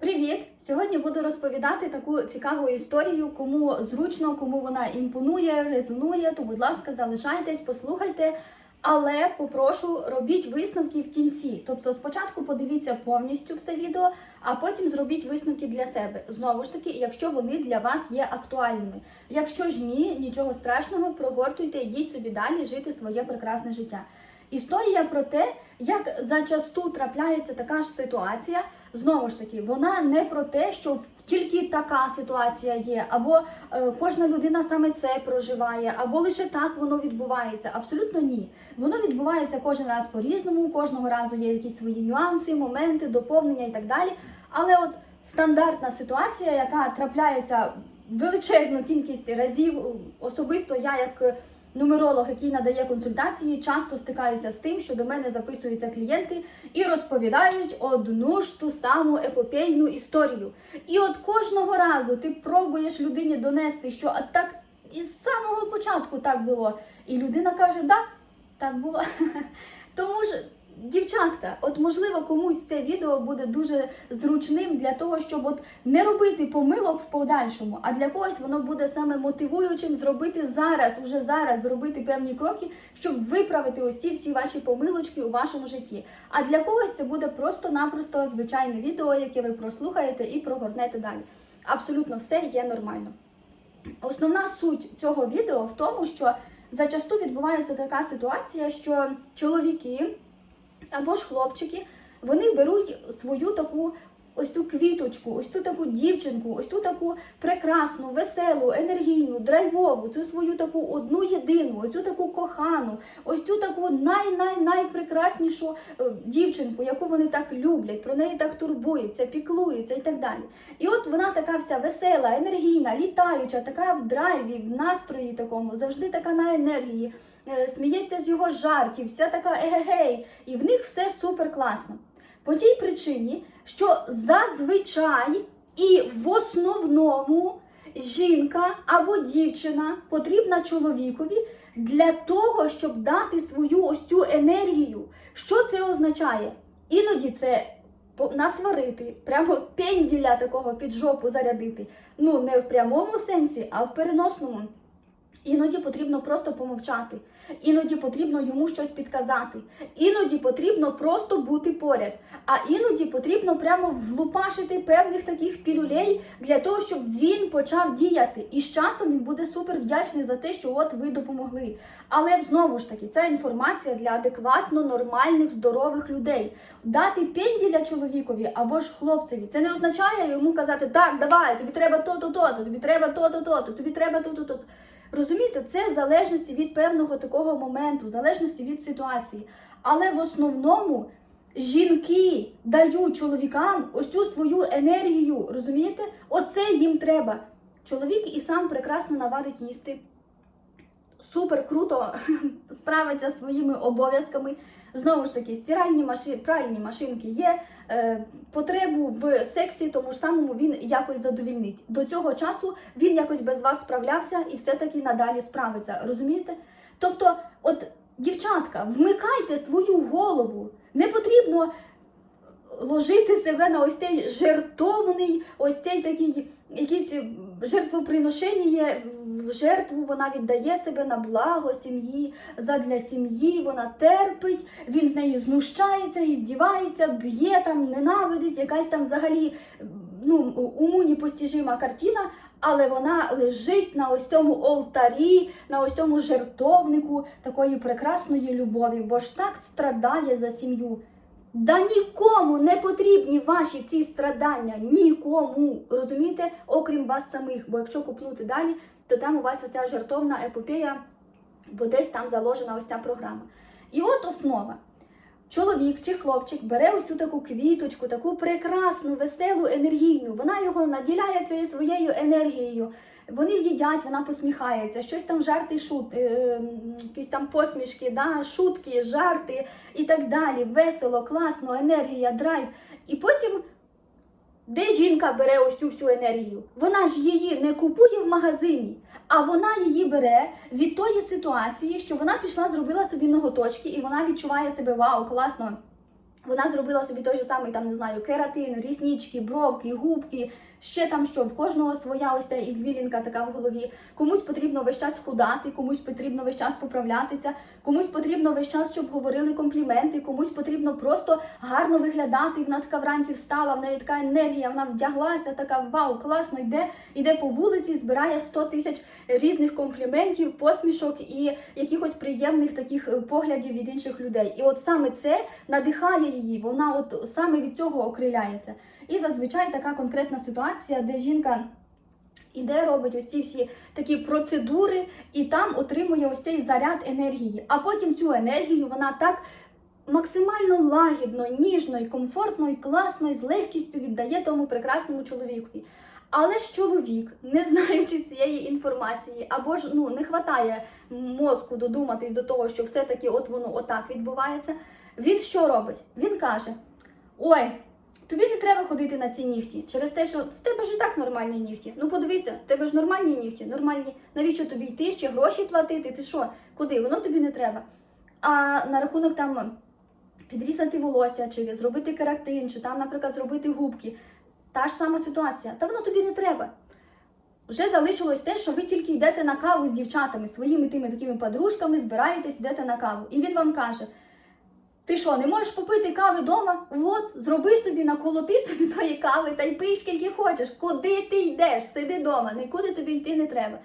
Привіт! Сьогодні буду розповідати таку цікаву історію, кому зручно, кому вона імпонує, резонує, то, будь ласка, залишайтесь, послухайте. Але попрошу робіть висновки в кінці. Тобто, спочатку подивіться повністю все відео, а потім зробіть висновки для себе. Знову ж таки, якщо вони для вас є актуальними. Якщо ж ні, нічого страшного, прогортуйте, йдіть собі далі жити своє прекрасне життя. Історія про те, як зачасту трапляється така ж ситуація. Знову ж таки, вона не про те, що тільки така ситуація є, або е, кожна людина саме це проживає, або лише так воно відбувається. Абсолютно ні. Воно відбувається кожен раз по-різному, кожного разу є якісь свої нюанси, моменти, доповнення і так далі. Але от стандартна ситуація, яка трапляється величезну кількість разів, особисто я як нумеролог, який надає консультації, часто стикаюся з тим, що до мене записуються клієнти і розповідають одну ж ту саму епопейну історію. І от кожного разу ти пробуєш людині донести, що так із самого початку так було. І людина каже, да, так було. Тому ж. Дівчатка, от можливо комусь це відео буде дуже зручним для того, щоб от не робити помилок в подальшому, а для когось воно буде саме мотивуючим зробити зараз, уже зараз зробити певні кроки, щоб виправити ось ці всі ваші помилочки у вашому житті. А для когось це буде просто-напросто звичайне відео, яке ви прослухаєте і прогорнете далі. Абсолютно все є нормально. Основна суть цього відео в тому, що зачасту відбувається така ситуація, що чоловіки або ж хлопчики, вони беруть свою таку ось ту квіточку, ось ту таку дівчинку, ось ту таку прекрасну, веселу, енергійну, драйвову, цю свою таку одну єдину, оцю таку кохану, ось цю таку най-най-найпрекраснішу е, дівчинку, яку вони так люблять, про неї так турбуються, піклуються і так далі. І от вона така вся весела, енергійна, літаюча, така в драйві, в настрої такому, завжди така на енергії сміється з його жартів, вся така егегей, і в них все супер класно. По тій причині, що зазвичай і в основному жінка або дівчина потрібна чоловікові для того, щоб дати свою ось цю енергію. Що це означає? Іноді це насварити, прямо пенділя такого під жопу зарядити. Ну, не в прямому сенсі, а в переносному. Іноді потрібно просто помовчати, іноді потрібно йому щось підказати, іноді потрібно просто бути поряд, а іноді потрібно прямо влупашити певних таких пілюлей для того, щоб він почав діяти. І з часом він буде супер вдячний за те, що от ви допомогли. Але знову ж таки, ця інформація для адекватно нормальних, здорових людей. Дати пенділя чоловікові або ж хлопцеві, це не означає йому казати, так, давай, тобі треба то-то, то-то, тобі треба то-то, то-то, тобі треба то-то, то-то. Розумієте, це в залежності від певного такого моменту, залежності від ситуації. Але в основному жінки дають чоловікам ось цю свою енергію. Розумієте? Оце їм треба. Чоловік і сам прекрасно наварить їсти. Супер круто справиться зі своїми обов'язками. Знову ж таки, стиральні машини, пральні машинки є. Потребу в сексі, тому ж самому він якось задовільнить. До цього часу він якось без вас справлявся і все-таки надалі справиться. Розумієте? Тобто, от, дівчатка, вмикайте свою голову. Не потрібно ложити себе на ось цей жертовний, ось цей такий якийсь жертвоприношення, жертву вона віддає себе на благо сім'ї, задля сім'ї, вона терпить, він з нею знущається, здівається, б'є там, ненавидить, якась там взагалі ну, уму непостижима картина, але вона лежить на ось цьому олтарі, на ось цьому жертовнику такої прекрасної любові, бо ж так страдає за сім'ю. Да нікому не потрібні ваші ці страдання, нікому, розумієте, окрім вас самих. Бо якщо купнути далі, то там у вас оця жартовна епопея, бо десь там заложена ось ця програма. І от основа. Чоловік чи хлопчик бере цю таку квіточку, таку прекрасну, веселу, енергійну. Вона його наділяє цією своєю енергією. Вони їдять, вона посміхається, щось там жарти, шут, е, якісь там посмішки, да, шутки, жарти і так далі. Весело, класно, енергія, драйв. І потім, де жінка бере ось цю всю енергію? Вона ж її не купує в магазині, а вона її бере від тої ситуації, що вона пішла, зробила собі ноготочки, і вона відчуває себе вау, класно. Вона зробила собі той же самий, там не знаю, кератин, ріснички, бровки, губки, ще там що. В кожного своя ось ця ізвілінка така в голові. Комусь потрібно весь час худати, комусь потрібно весь час поправлятися, комусь потрібно весь час, щоб говорили компліменти, комусь потрібно просто гарно виглядати. Вона така вранці встала, в неї така енергія, вона вдяглася, така вау, класно йде, йде по вулиці, збирає 100 тисяч різних компліментів, посмішок і якихось приємних таких е, поглядів від інших людей. І от саме це надихає її, вона от саме від цього окриляється. І зазвичай така конкретна ситуація, де жінка іде, робить ось всі такі процедури, і там отримує ось цей заряд енергії. А потім цю енергію вона так максимально лагідно, ніжно і комфортно, і класно, і з легкістю віддає тому прекрасному чоловікові. Але ж чоловік, не знаючи цієї інформації, або ж ну не хватає мозку додуматись до того, що все-таки от воно отак відбувається. Він що робить? Він каже: Ой, тобі не треба ходити на ці нігті через те, що в тебе ж і так нормальні нігті. Ну подивися, в тебе ж нормальні нігті, нормальні. Навіщо тобі йти ще гроші платити? Ти що? Куди? Воно тобі не треба. А на рахунок там підрізати волосся, чи зробити кератин, чи там, наприклад, зробити губки. Та ж сама ситуація. Та воно тобі не треба. Вже залишилось те, що ви тільки йдете на каву з дівчатами, своїми тими такими подружками, збираєтесь, йдете на каву. І він вам каже: ти що, не можеш попити кави вдома? От, зроби собі, наколоти собі тої кави та й пий скільки хочеш. Куди ти йдеш? Сиди вдома, нікуди тобі йти не треба.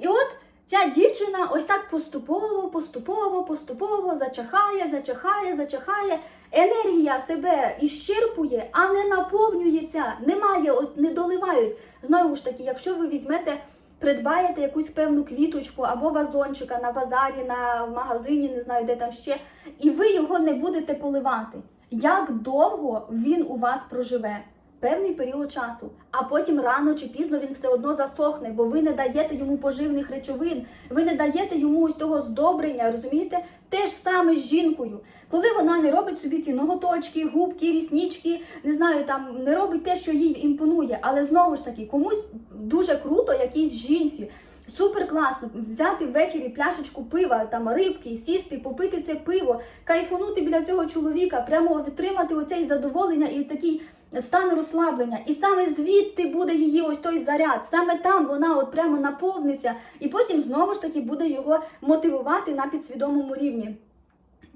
І от ця дівчина ось так поступово, поступово, поступово зачахає, зачахає, зачахає. Енергія себе іщерпує, а не наповнюється. Немає, от не доливають. Знову ж таки, якщо ви візьмете, придбаєте якусь певну квіточку або вазончика на базарі, на магазині, не знаю, де там ще, і ви його не будете поливати. Як довго він у вас проживе? Певний період часу, а потім рано чи пізно він все одно засохне, бо ви не даєте йому поживних речовин, ви не даєте йому ось того здобрення, розумієте? Те ж саме з жінкою. Коли вона не робить собі ці ноготочки, губки, ріснічки, не знаю, там не робить те, що їй імпонує, але знову ж таки, комусь дуже круто, якійсь жінці. Супер класно взяти ввечері пляшечку пива, там рибки, сісти, попити це пиво, кайфанути біля цього чоловіка, прямо отримати оцей задоволення і такий стан розслаблення. І саме звідти буде її ось той заряд. Саме там вона от прямо наповниться, і потім знову ж таки буде його мотивувати на підсвідомому рівні.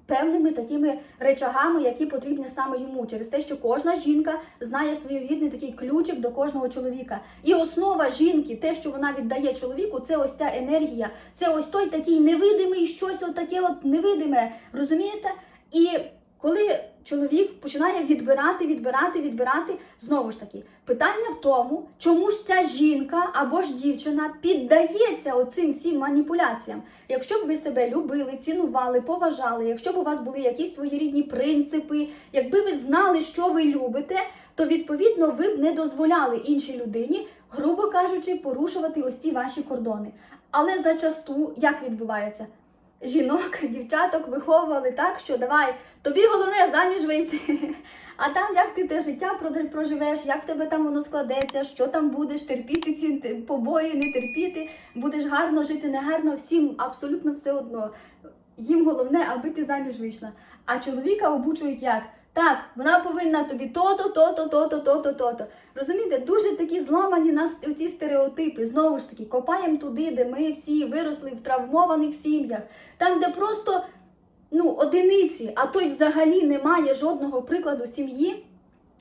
Певними такими речагами, які потрібні саме йому, через те, що кожна жінка знає своєрідний такий ключик до кожного чоловіка. І основа жінки, те, що вона віддає чоловіку, це ось ця енергія, це ось той такий невидимий щось, отаке от невидиме. Розумієте? І коли чоловік починає відбирати, відбирати, відбирати, знову ж таки, питання в тому, чому ж ця жінка або ж дівчина піддається оцим всім маніпуляціям. Якщо б ви себе любили, цінували, поважали, якщо б у вас були якісь своєрідні принципи, якби ви знали, що ви любите, то відповідно ви б не дозволяли іншій людині, грубо кажучи, порушувати ось ці ваші кордони. Але зачасту як відбувається? Жінок, дівчаток виховували так, що давай, тобі головне заміж вийти. А там як ти те життя проживеш, як в тебе там воно складеться, що там будеш терпіти ці побої, не терпіти, будеш гарно жити, не гарно, всім абсолютно все одно. Їм головне, аби ти заміж вийшла. А чоловіка обучують як? Так, вона повинна тобі то-то, то-то, то-то, то-то, то-то. Розумієте, дуже такі зламані нас ці стереотипи. Знову ж таки, копаємо туди, де ми всі виросли в травмованих сім'ях, там, де просто ну, одиниці, а то й взагалі немає жодного прикладу сім'ї,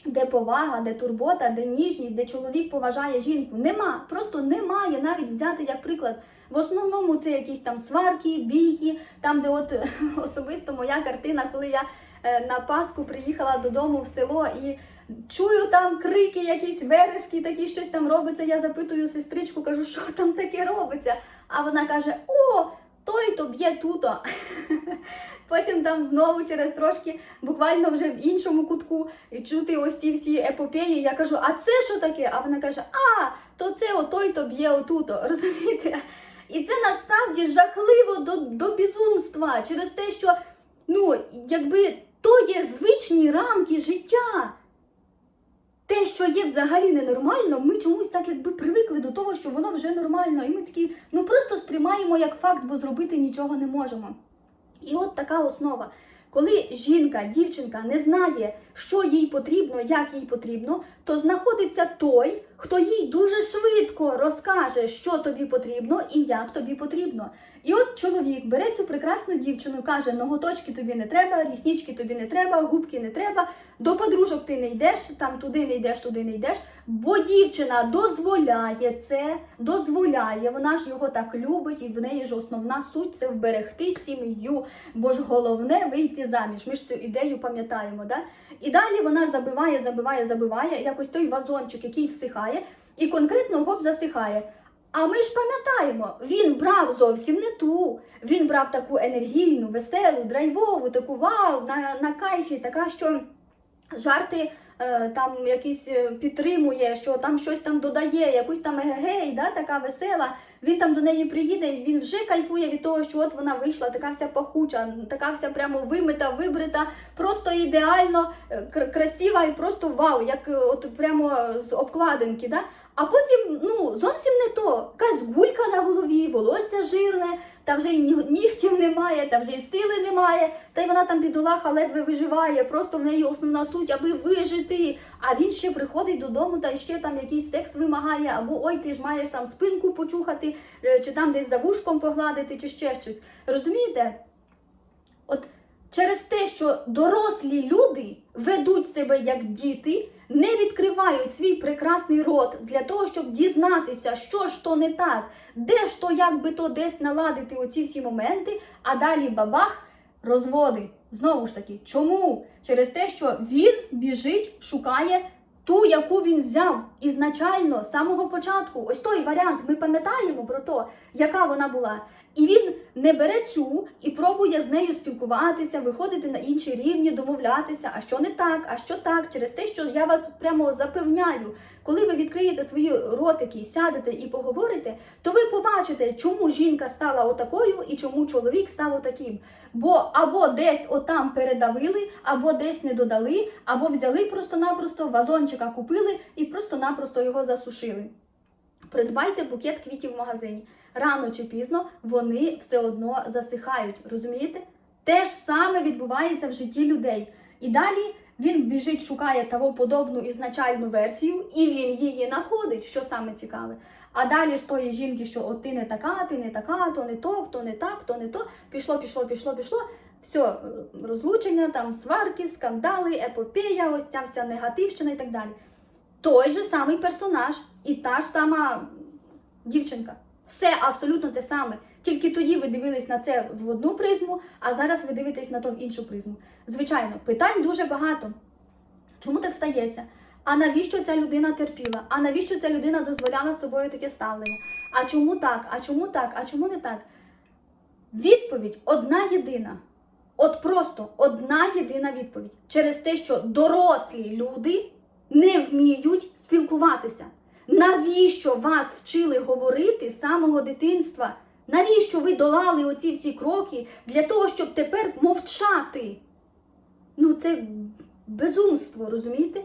де повага, де турбота, де ніжність, де чоловік поважає жінку. Нема, просто немає навіть взяти як приклад. В основному це якісь там сварки, бійки, там, де от особисто моя картина, коли я на Пасху приїхала додому в село і чую там крики, якісь верески, такі щось там робиться. Я запитую сестричку, кажу, що там таке робиться. А вона каже: О, той то б'є туто. Потім там знову через трошки, буквально вже в іншому кутку, чути ось ці всі епопеї. Я кажу, а це що таке? А вона каже: А, то це отой то б'є отуто. Розумієте? І це насправді жахливо до, до безумства через те, що ну, якби то є звичні рамки життя. Те, що є взагалі ненормально, ми чомусь так якби привикли до того, що воно вже нормально, і ми такі ну просто сприймаємо як факт, бо зробити нічого не можемо. І от така основа. Коли жінка, дівчинка не знає, що їй потрібно, як їй потрібно, то знаходиться той, хто їй дуже швидко розкаже, що тобі потрібно і як тобі потрібно. І от чоловік бере цю прекрасну дівчину, каже: ноготочки тобі не треба, ріснички тобі не треба, губки не треба, до подружок ти не йдеш, там туди не йдеш, туди не йдеш. Бо дівчина дозволяє це, дозволяє, вона ж його так любить, і в неї ж основна суть це вберегти сім'ю. Бо ж головне вийти заміж. Ми ж цю ідею пам'ятаємо. Да? І далі вона забиває, забиває, забиває, якось той вазончик, який всихає, і конкретно гоп засихає. А ми ж пам'ятаємо, він брав зовсім не ту. Він брав таку енергійну, веселу, драйвову, таку вау, на, на кайфі, така, що жарти е, там якісь е, підтримує, що там щось там додає, якусь там егегей, да, така весела. Він там до неї приїде, і він вже кайфує від того, що от вона вийшла, така вся пахуча, така вся прямо вимита, вибрита, просто ідеально е, красива і просто вау, як е, от прямо з обкладинки. Да? А потім ну зовсім не то. Якась гулька на голові, волосся жирне, та вже й нігтів немає, та вже й сили немає. Та й вона там бідолаха ледве виживає. Просто в неї основна суть, аби вижити. А він ще приходить додому та ще там якийсь секс вимагає, або ой, ти ж маєш там спинку почухати, е, чи там десь за вушком погладити, чи ще щось. Розумієте? От через те, що дорослі люди ведуть себе як діти, не відкривають свій прекрасний рот для того, щоб дізнатися, що ж то не так, де ж то, як би то десь наладити оці всі моменти, а далі бабах, розводи. Знову ж таки, чому? Через те, що він біжить, шукає ту, яку він взяв ізначально, з самого початку. Ось той варіант, ми пам'ятаємо про то, яка вона була. І він не бере цю і пробує з нею спілкуватися, виходити на інші рівні, домовлятися, а що не так, а що так, через те, що я вас прямо запевняю, коли ви відкриєте свої ротики, сядете і поговорите, то ви побачите, чому жінка стала отакою і чому чоловік став отаким. Бо або десь отам передавили, або десь не додали, або взяли просто-напросто вазончика купили і просто-напросто його засушили. Придбайте букет квітів в магазині. Рано чи пізно вони все одно засихають. Розумієте? Те ж саме відбувається в житті людей. І далі він біжить, шукає того подобну ізначальну версію, і він її знаходить, що саме цікаве. А далі ж тої жінки, що от ти не така, ти не така, то не то, хто не так, то не то. Пішло, пішло, пішло, пішло. Все, розлучення, там сварки, скандали, епопея, ось ця вся негативщина і так далі. Той же самий персонаж і та ж сама дівчинка. Все абсолютно те саме. Тільки тоді ви дивились на це в одну призму, а зараз ви дивитесь на то в іншу призму. Звичайно, питань дуже багато. Чому так стається? А навіщо ця людина терпіла? А навіщо ця людина дозволяла собою таке ставлення? А чому так? А чому так? А чому не так? Відповідь одна єдина. От просто одна єдина відповідь. Через те, що дорослі люди не вміють спілкуватися. Навіщо вас вчили говорити з самого дитинства? Навіщо ви долали оці всі кроки для того, щоб тепер мовчати? Ну, це безумство, розумієте?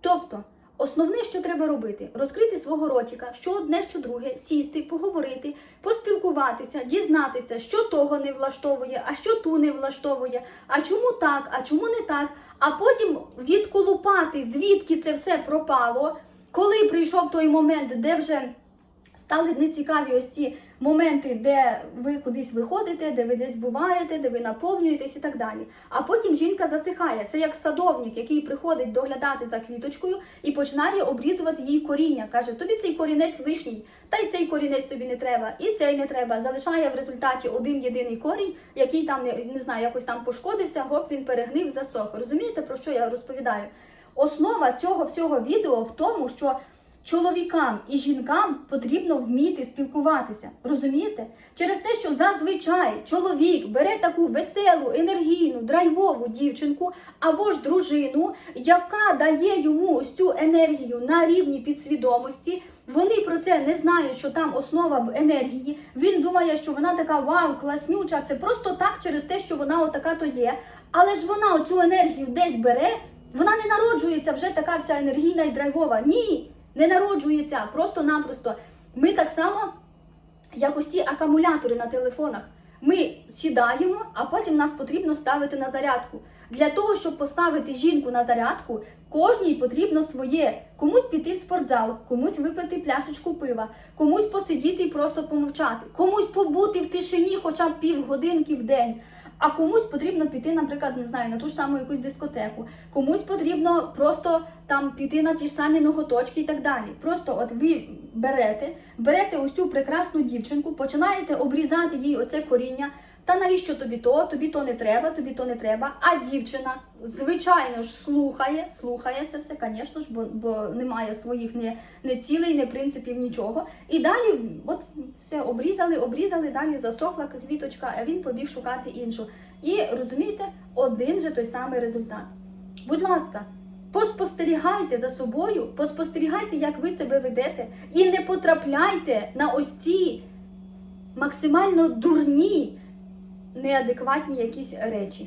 Тобто, основне, що треба робити, розкрити свого ротика, що одне, що друге, сісти, поговорити, поспілкуватися, дізнатися, що того не влаштовує, а що ту не влаштовує, а чому так, а чому не так, а потім відколупати, звідки це все пропало, коли прийшов той момент, де вже стали нецікаві ось ці моменти, де ви кудись виходите, де ви десь буваєте, де ви наповнюєтесь і так далі. А потім жінка засихає. Це як садовник, який приходить доглядати за квіточкою і починає обрізувати їй коріння. Каже, тобі цей корінець лишній, та й цей корінець тобі не треба, і цей не треба. Залишає в результаті один єдиний корінь, який там не знаю, якось там пошкодився, гоп він перегнив, засох. Розумієте, про що я розповідаю? Основа цього всього відео в тому, що чоловікам і жінкам потрібно вміти спілкуватися. Розумієте? Через те, що зазвичай чоловік бере таку веселу, енергійну, драйвову дівчинку або ж дружину, яка дає йому ось цю енергію на рівні підсвідомості. Вони про це не знають, що там основа в енергії. Він думає, що вона така вау, класнюча. Це просто так через те, що вона отака то є. Але ж вона оцю енергію десь бере. Вона не народжується вже така вся енергійна і драйвова. Ні, не народжується. Просто-напросто. Ми так само, як ось ці акумулятори на телефонах. Ми сідаємо, а потім нас потрібно ставити на зарядку. Для того, щоб поставити жінку на зарядку, кожній потрібно своє. Комусь піти в спортзал, комусь випити пляшечку пива, комусь посидіти і просто помовчати, комусь побути в тишині хоча б півгодинки в день. А комусь потрібно піти, наприклад, не знаю, на ту ж саму якусь дискотеку. Комусь потрібно просто там піти на ті ж самі ноготочки і так далі. Просто от ви берете, берете ось цю прекрасну дівчинку, починаєте обрізати їй оце коріння. Та навіщо тобі то? Тобі то не треба, тобі то не треба. А дівчина, звичайно ж, слухає, слухає це все, звісно ж, бо, бо немає своїх не, не цілей, не принципів, нічого. І далі, от все обрізали, обрізали, далі засохла квіточка, а він побіг шукати іншу. І розумієте, один же той самий результат. Будь ласка, поспостерігайте за собою, поспостерігайте, як ви себе ведете, і не потрапляйте на ось ці максимально дурні, неадекватні якісь речі.